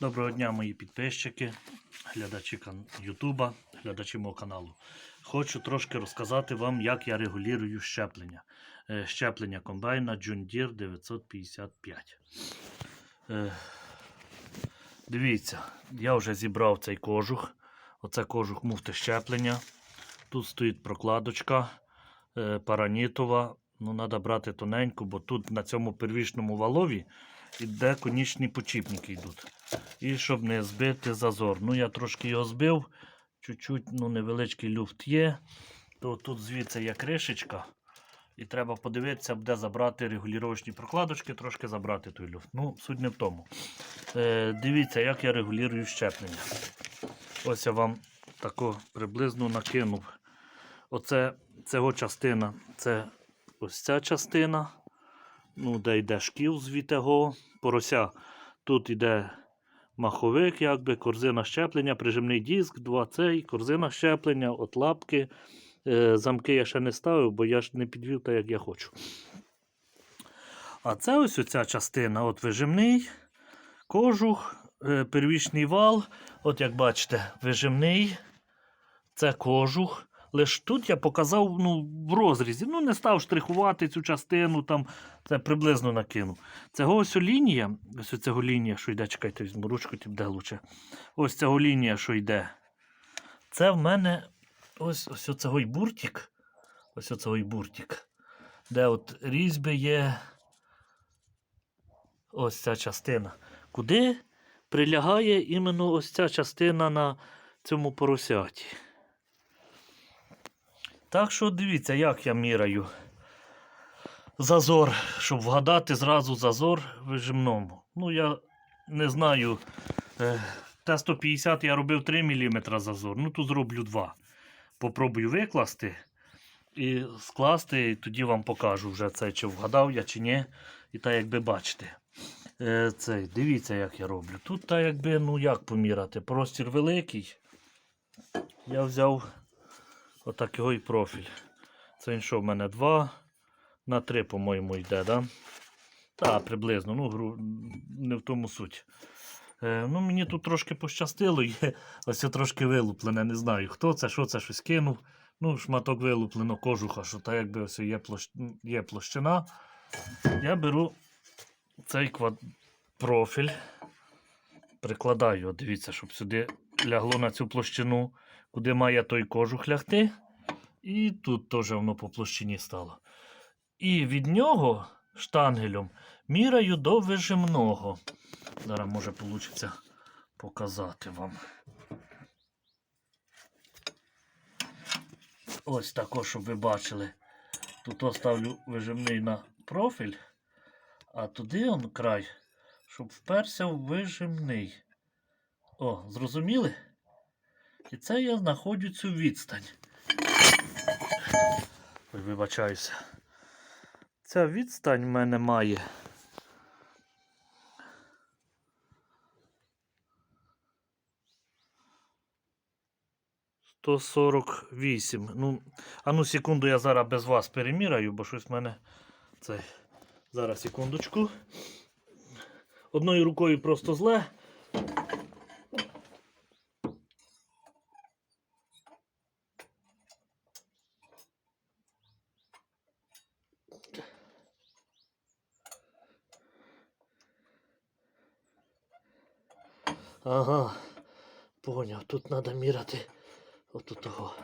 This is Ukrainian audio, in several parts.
Доброго дня, мої підписчики, глядачі Ютуба, глядачі мого каналу. Хочу трошки розказати вам, як я регулюю щеплення. Е, Щеплення комбайна John Deere 955. Е, Дивіться, я вже зібрав цей кожух. Оце кожух муфти щеплення. Тут стоїть прокладочка е, паранітова. Ну, треба брати тоненьку, бо тут на цьому первічному валові іде конічні почіпники йдуть. І щоб не збити зазор. Ну, я трошки його збив, чуть-чуть ну, невеличкий люфт є. То тут звідси є кришечка. І треба подивитися, де забрати регулювачні прокладочки, трошки забрати той люфт. Ну, суть не в тому. Е, дивіться, як я регулюю щеплення. Ось я вам тако приблизно накинув. Оце цього частина. Це ось ця частина. Ну, де йде шкіл звітого, порося. Тут йде маховик, якби, корзина щеплення, прижимний диск, два цей, корзина щеплення, от лапки. Е, замки я ще не ставив, бо я ж не підвів так, як я хочу. А це ось оця частина, от вижимний, кожух, е, первічний вал. От як бачите, вижимний, це кожух. Лиш тут я показав ну, в розрізі. Ну, не став штрихувати цю частину, там, це приблизно накинув. Цього ось лінія, ось цього лінія, що йде, чекайте, візьму ручку, тим де лучше. Ось цього лінія, що йде. Це в мене ось ось оцей буртик. Ось оцей буртик. Де от різьби є. Ось ця частина. Куди прилягає іменно ось ця частина на цьому поросяті. Так що дивіться, як я міряю зазор, щоб вгадати зразу зазор вижимному. Ну, я не знаю. е, Т-150 я робив 3 мм зазор. Ну, тут зроблю 2. Попробую викласти і скласти, і тоді вам покажу вже це, чи вгадав я, чи ні. І так, якби бачите. Е, Цей, дивіться, як я роблю. Тут так, якби, ну як поміряти. Простір великий. Я взяв отак його і профіль. Це він що в мене 2 на 3, по-моєму, йде, да? Так, приблизно, ну, гру... не в тому суть. Е, ну, мені тут трошки пощастило, є ось це трошки вилуплене, не знаю, хто це, що це щось кинув. Ну, шматок вилуплено кожуха, що так якби ось є, площ... є площина. Я беру цей квад... профіль, прикладаю, дивіться, щоб сюди лягло на цю площину, куди має той кожух лягти. І тут теж воно по площині стало. І від нього штангелем міряю до вижимного. Зараз може вийде показати вам. Ось також, щоб ви бачили. Тут оставлю вижимний на профіль, а туди он край, щоб вперся в вижимний. О, зрозуміли? І це я знаходжу цю відстань. Ой, вибачаюся. Ця відстань в мене має. Сто сорок вісім. Ну, а ну секунду я зараз без вас переміряю, бо щось в мене цей. Зараз секундочку. Одною рукою просто зле. Ага, поняв, тут треба міряти отут того.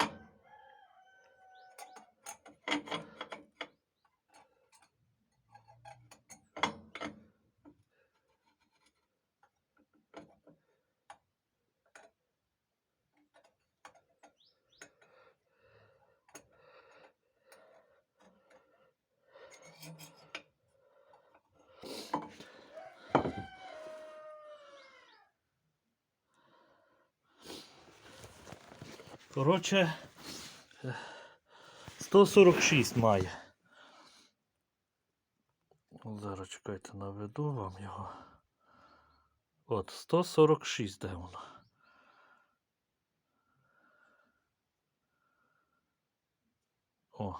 Коротше, е, 146 має. Зараз чекайте, наведу вам його. От, 146 де воно. О.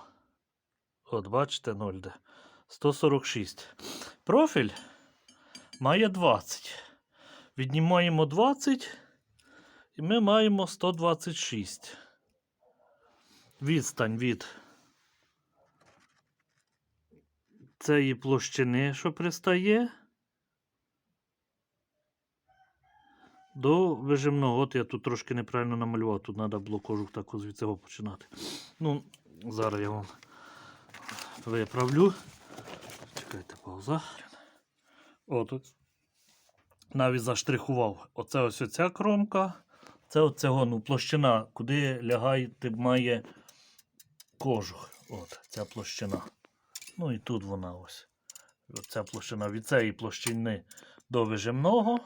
От, бачите, 0 де. 146. Профіль має 20. Віднімаємо 20 і ми маємо 126. Відстань від цієї площини, що пристає. До вижимного. От я тут трошки неправильно намалював. Тут треба було кожух так від цього починати. Ну, зараз я вам виправлю. Чекайте, пауза. От. Навіть заштрихував. Оце ось оця кромка. Це оцього, ну, площина, куди лягає, має кожух. От, ця площина. Ну і тут вона ось. Оця площина від цієї площини до вижимного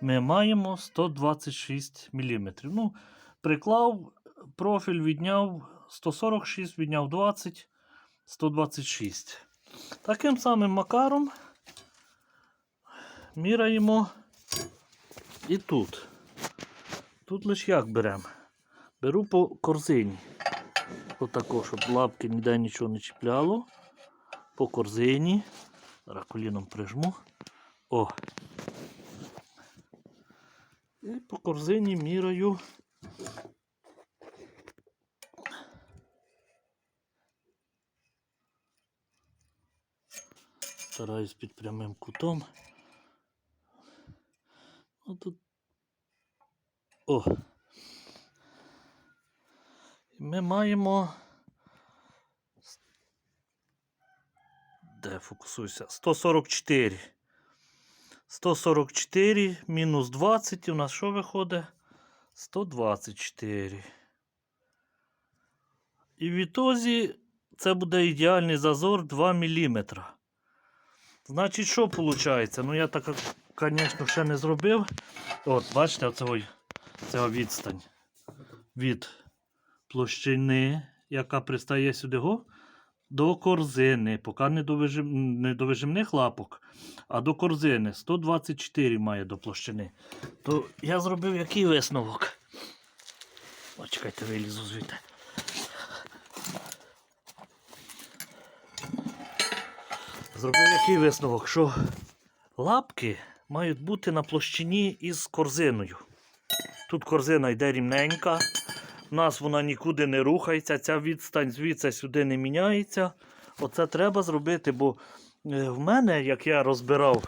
ми маємо 126 мм. Ну, приклав, профіль відняв 146, відняв 20, 126. Таким самим макаром міряємо і тут. Тут лише як беремо? Беру по корзині. Отако, щоб лапки ніде нічого не чіпляло. По корзині. Зараз коліном прижму. О. І по корзині міряю. Стараюсь під прямим кутом. Ну, тут... О. Ми маємо. Де фокусуйся? 144. 144 мінус 20. У нас що виходить? 124. І в ітозі це буде ідеальний зазор 2 мм. Значить, що виходить? Ну, я так, звісно, ще не зробив. От, бачите, оцього, цього відстань від площини, яка пристає сюди до корзини. Поки не до, вижим, не до вижимних лапок, а до корзини. 124 має до площини. То я зробив який висновок? О, чекайте, вилізу звідти. Зробив який висновок, що лапки мають бути на площині із корзиною. Тут корзина йде рівненька. У нас вона нікуди не рухається, ця відстань звідси сюди не міняється. Оце треба зробити, бо е, в мене, як я розбирав,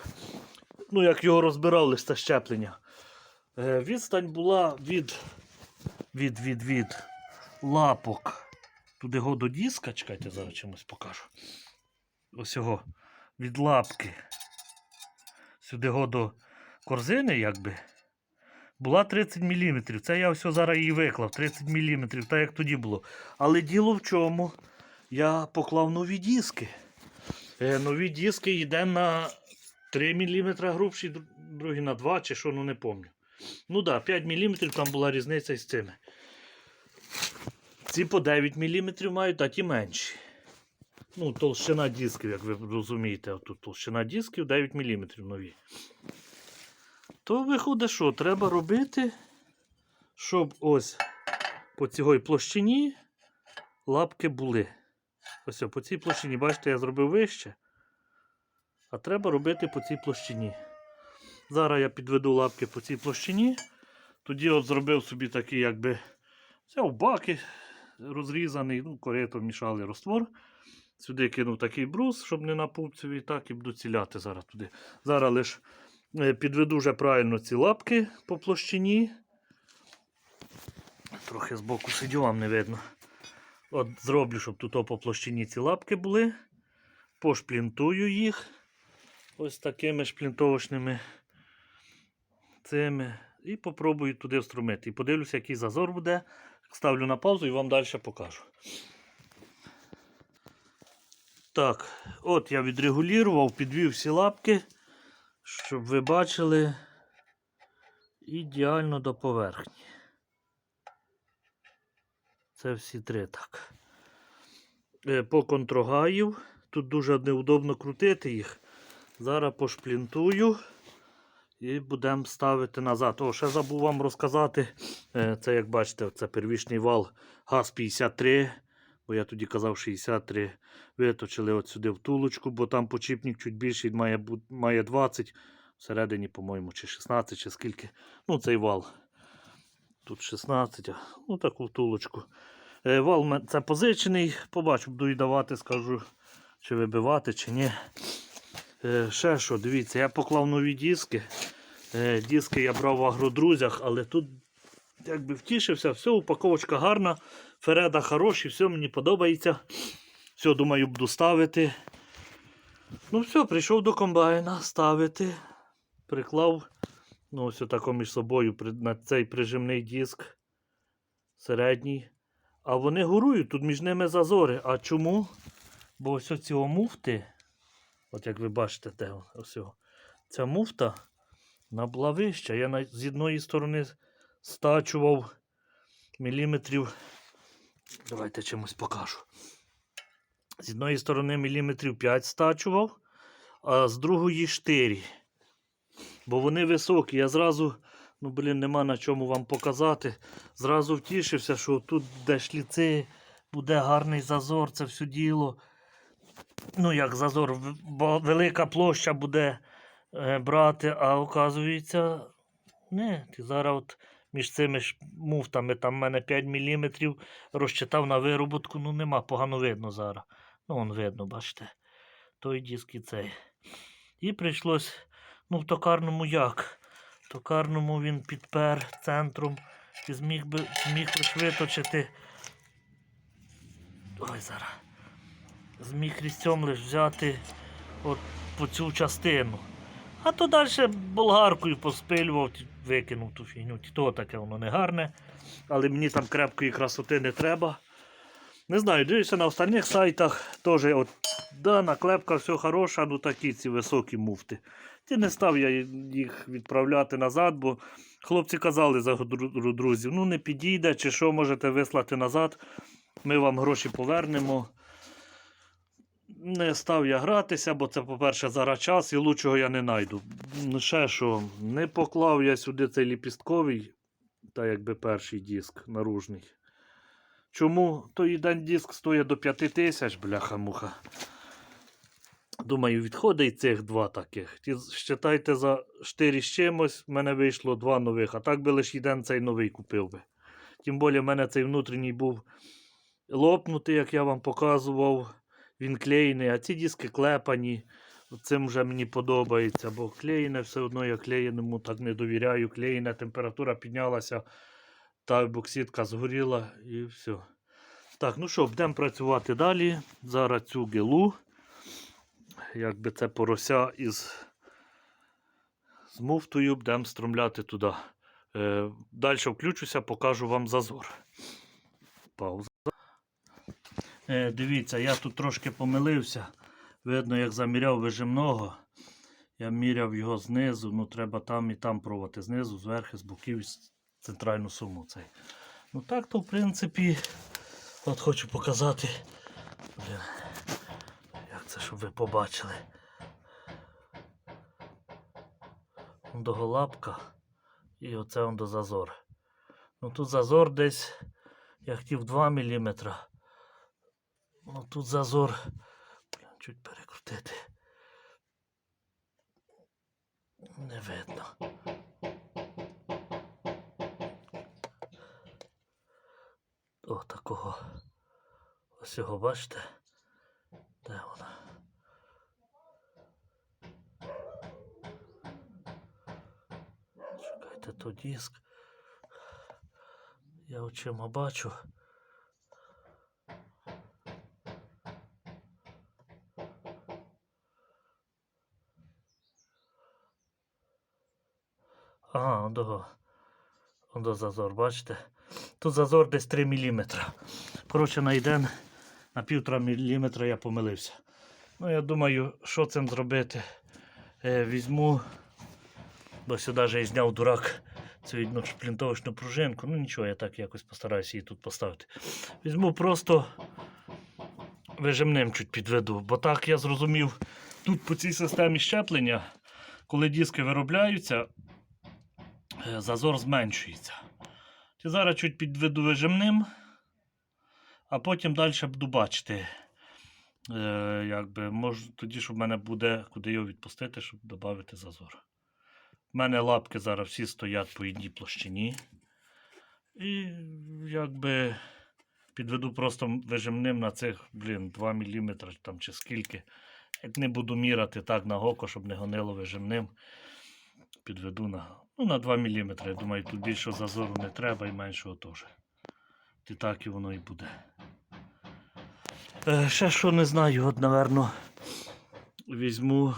ну як його розбирав листа щеплення, е, відстань була від, від, від, від лапок. Туди го до диска, чекайте, зараз чимось покажу. Ось його від лапки. Сюди го до корзини, якби була 30 мм. Це я ось зараз її виклав. 30 мм, так як тоді було. Але діло в чому? Я поклав нові диски. Е, нові диски йде на 3 мм грубші, другі на 2 чи що, ну не пам'ятаю. Ну так, да, 5 мм там була різниця із цими. Ці по 9 мм мають, а ті менші. Ну, толщина дисків, як ви розумієте, тут толщина дисків 9 мм нові. То виходить, що треба робити, щоб ось по цій площині лапки були. Ось по цій площині, бачите, я зробив вище. А треба робити по цій площині. Зараз я підведу лапки по цій площині. Тоді от зробив собі такий, якби взяв баки розрізаний, ну, корито мішали роствор. Сюди кинув такий брус, щоб не на пупцеві, так і буду ціляти зараз туди. Зараз лише Підведу вже правильно ці лапки по площині. Трохи збоку сидю, вам не видно. От зроблю, щоб тут по площині ці лапки були. Пошплінтую їх ось такими шплінтовочними цими. І попробую туди вструмити. І подивлюся, який зазор буде. Ставлю на паузу і вам далі покажу. Так, от я відрегулював, підвів всі лапки щоб ви бачили ідеально до поверхні. Це всі три так. Е, По контрогаїв. Тут дуже неудобно крутити їх. Зараз пошплінтую і будемо ставити назад. О, ще забув вам розказати. е, Це, як бачите, це первічний вал ГАЗ-53. Бо я тоді казав 63. Виточили от сюди втулочку, бо там почіпник чуть більший має, має 20. Всередині, по-моєму, чи 16, чи скільки. Ну, цей вал. Тут 16, ну таку втулочку. Е, Вал це позичений, побачу, буду і давати, скажу, чи вибивати, чи ні. Е, Ще що, дивіться, я поклав нові диски. Е, Диски я брав в агродрузях, але тут якби втішився, все, упаковочка гарна, Фереда хороші, все мені подобається. Все, думаю, буду ставити. Ну все, прийшов до комбайна ставити. Приклав ну, ось отако між собою на цей прижимний диск середній. А вони горують, тут між ними зазори. А чому? Бо ось оці муфти, от як ви бачите, вон- ось ця муфта набула вища. Я з одної сторони стачував міліметрів. Давайте чимось покажу. З одної сторони міліметрів 5 стачував, а з другої 4. Бо вони високі. Я зразу, ну блін, нема на чому вам показати. Зразу втішився, що тут де шліци, буде гарний зазор, це все діло. Ну, як зазор, бо велика площа буде е, брати, а оказується, не, ти зараз от між цими ж муфтами, там в мене 5 мм розчитав на вироботку, ну нема, погано видно зараз. Ну, вон видно, бачите. Той диск і цей. І прийшлось, ну, в токарному як? В токарному він підпер центром і зміг би зміг лише виточити. Ой, зараз. Зміг різцем лише взяти от по цю частину. А то далі болгаркою поспилював, викинув ту фігню. То таке воно не гарне. Але мені там крепкої красоти не треба. Не знаю, дивлюся на останніх сайтах теж от, да, наклепка все хороша, ну такі ці високі муфти. Ті не став я їх відправляти назад, бо хлопці казали за друзів, ну не підійде, чи що можете вислати назад, ми вам гроші повернемо. Не став я гратися, бо це, по-перше, зараз час і лучшого я не знайду. Ну, Ще що, не поклав я сюди цей ліпістковий, та якби перший диск наружний. Чому? Той диск стоїть до 5 тисяч, бляха-муха. Думаю, відходить цих два таких. Ті, считайте, за 4 з чимось, в мене вийшло два нових, а так би лише один цей новий купив би. Тим більше, в мене цей внутрішній був лопнутий, як я вам показував. Він клеєний, а ці диски клепані. Цим вже мені подобається, бо клеєне все одно я клеєному так не довіряю. Клеєна температура піднялася, та бокситка згоріла і все. Так, ну що, будемо працювати далі. Зараз цю гелу. Якби це порося із з муфтою, будемо стромляти туди. Е, далі включуся, покажу вам зазор. Пауза. Е, дивіться, я тут трошки помилився. Видно, як заміряв вижимного. Я міряв його знизу, ну треба там і там пробувати. Знизу, зверху, з боків, центральну суму. Цей. Ну так то, в принципі, от хочу показати. Блін, як це, щоб ви побачили. Он до голапка і оце он до зазор. Ну тут зазор десь, я хотів 2 мм. Ну тут зазор. Чуть перекрутити. Не видно. О, такого. Ось його бачите? Де вона? Чекайте, то диск. Я очима бачу. Ага, ондого. Ондо зазор, бачите? Тут зазор десь 3 мм. Коротше, на один на півтора міліметра я помилився. Ну, я думаю, що цим зробити. Е, візьму, бо сюди вже зняв дурак цю одну шплінтовочну пружинку. Ну нічого, я так якось постараюся її тут поставити. Візьму просто вижимним чуть підведу. Бо так я зрозумів, тут по цій системі щеплення, коли диски виробляються, зазор зменшується. Ті зараз чуть підведу вижимним, а потім далі буду бачити. Е, якби, може, тоді, щоб в мене буде, куди його відпустити, щоб додати зазор. У мене лапки зараз всі стоять по одній площині. І якби підведу просто вижимним на цих, блін, 2 мм там чи скільки. Як не буду міряти так на око, щоб не гонило вижимним. Підведу на, ну, на 2 мм. Я думаю, тут більшого зазору не треба і меншого теж. І так і воно і буде. Е, ще що не знаю, от, напевно, візьму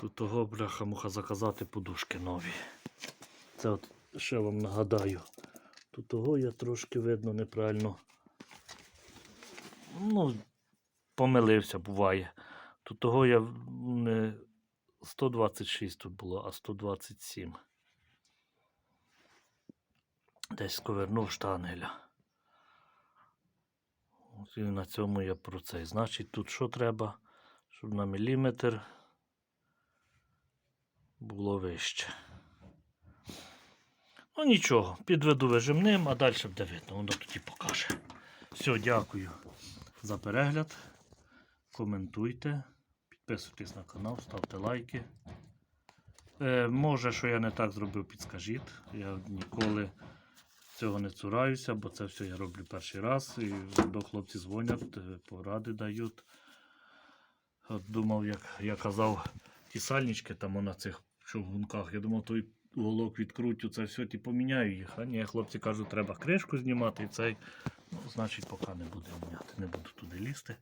тут того бляха муха заказати подушки нові. Це от ще вам нагадаю. Тут того я трошки видно неправильно. Ну, помилився, буває. Тут того я не 126 тут було, а 127. Десь сковернув штангеля. І на цьому я про цей. Значить, тут що треба, щоб на міліметр було вище. Ну нічого, підведу вижимним, а далі буде видно, воно тоді покаже. Все, дякую за перегляд. Коментуйте, підписуйтесь на канал, ставте лайки. Е, може, що я не так зробив, підскажіть. Я ніколи цього не цураюся, бо це все я роблю перший раз. І до хлопці дзвонять, е, поради дають. От думав, як я казав, ті сальнички там на цих чугунках. Я думав, той уголок відкрутю, це все, ті поміняю їх. А ні, хлопці кажуть, треба кришку знімати і цей. Ну, значить, поки не буду міняти. Не буду туди лізти.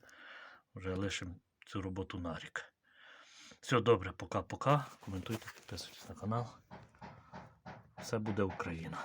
Вже лишимо цю роботу на рік. Все добре, пока-пока. Коментуйте, підписуйтесь на канал. Все буде Україна.